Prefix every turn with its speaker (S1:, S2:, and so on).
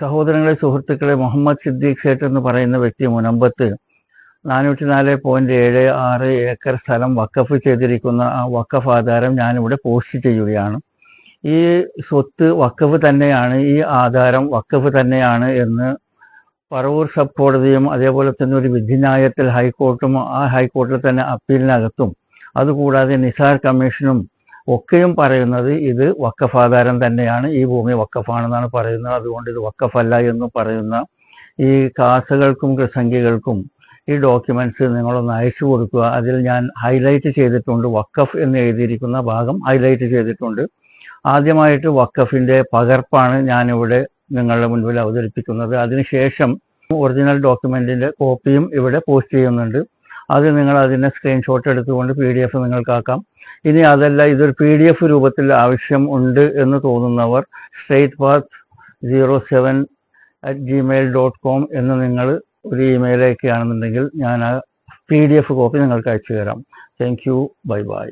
S1: സഹോദരങ്ങളെ സുഹൃത്തുക്കളെ മുഹമ്മദ് സിദ്ദീഖ് സേട്ട് എന്ന് പറയുന്ന വ്യക്തി മുനമ്പത്ത് നാനൂറ്റി നാല് പോയിന്റ് ഏഴ് ആറ് ഏക്കർ സ്ഥലം വക്കഫ് ചെയ്തിരിക്കുന്ന ആ വക്കഫ് ആധാരം ഞാനിവിടെ പോസ്റ്റ് ചെയ്യുകയാണ്. ഈ സ്വത്ത് വക്കഫ് തന്നെയാണ് ഈ ആധാരം വക്കഫ് തന്നെയാണ് എന്ന് പറവൂർ സബ് കോടതിയും അതേപോലെ തന്നെ ഒരു വിധിന്യായത്തിൽ ഹൈക്കോർട്ടും ആ ഹൈക്കോർട്ടിൽ തന്നെ അപ്പീലിനകത്തും. അതുകൂടാതെ നിസാർ കമ്മീഷനും ഒക്കെയും പറയുന്നത് ഇത് വക്കഫാധാരം തന്നെയാണ്. ഈ ഭൂമി വക്കഫാണെന്നാണ് പറയുന്നത്. അതുകൊണ്ട് ഇത് വക്കഫല്ല എന്ന് പറയുന്ന ഈ കാസുകൾക്കും കൃസംഖ്യകൾക്കും ഈ ഡോക്യുമെന്റ്സ് നിങ്ങളൊന്ന് അയച്ചു കൊടുക്കുക. അതിൽ ഞാൻ ഹൈലൈറ്റ് ചെയ്തിട്ടുണ്ട് വക്കഫ് എന്ന് എഴുതിയിരിക്കുന്ന ഭാഗം ഹൈലൈറ്റ് ചെയ്തിട്ടുണ്ട്. ആദ്യമായിട്ട് വക്കഫിന്റെ പകർപ്പാണ് ഞാനിവിടെ നിങ്ങളുടെ മുൻപിൽ അവതരിപ്പിക്കുന്നത്. അതിനുശേഷം ഒറിജിനൽ ഡോക്യുമെന്റിന്റെ കോപ്പിയും ഇവിടെ പോസ്റ്റ് ചെയ്യുന്നുണ്ട്. അത് നിങ്ങൾ അതിനെ സ്ക്രീൻഷോട്ട് എടുത്തുകൊണ്ട് പി ഡി എഫ് നിങ്ങൾക്കാക്കാം. ഇനി അതല്ല ഇതൊരു പി ഡി എഫ് രൂപത്തിൽ ആവശ്യം ഉണ്ട് എന്ന് തോന്നുന്നവർ straight path zero seven at Gmail dot com എന്ന് നിങ്ങൾ ഒരു ഇമെയിൽ അയക്കുകയാണെന്നുണ്ടെങ്കിൽ ഞാൻ ആ പി ഡി എഫ് കോപ്പി നിങ്ങൾക്ക് അയച്ചു തരാം. Thank you bye bye